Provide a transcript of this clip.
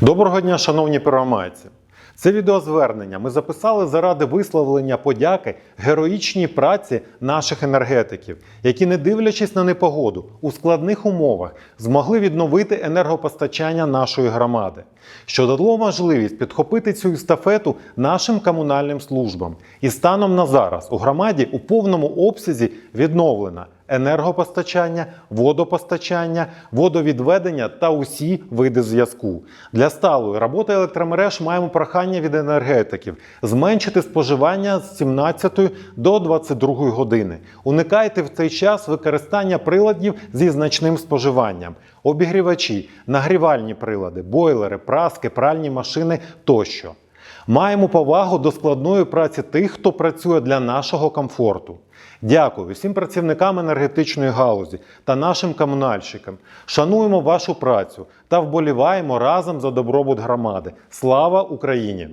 Доброго дня, шановні первомайці! Це відеозвернення ми записали заради висловлення подяки героїчній праці наших енергетиків, які, не дивлячись на непогоду, у складних умовах змогли відновити енергопостачання нашої громади, що дало можливість підхопити цю естафету нашим комунальним службам. І станом на зараз у громаді у повному обсязі відновлена енергопостачання, водопостачання, водовідведення та усі види зв'язку. Для сталої роботи електромереж маємо прохання від енергетиків зменшити споживання з 17 до 22 години. Уникайте в цей час використання приладів зі значним споживанням. Обігрівачі, нагрівальні прилади, бойлери, праски, пральні машини тощо. Маємо повагу до складної праці тих, хто працює для нашого комфорту. Дякую всім працівникам енергетичної галузі та нашим комунальщикам. Шануємо вашу працю та вболіваємо разом за добробут громади. Слава Україні!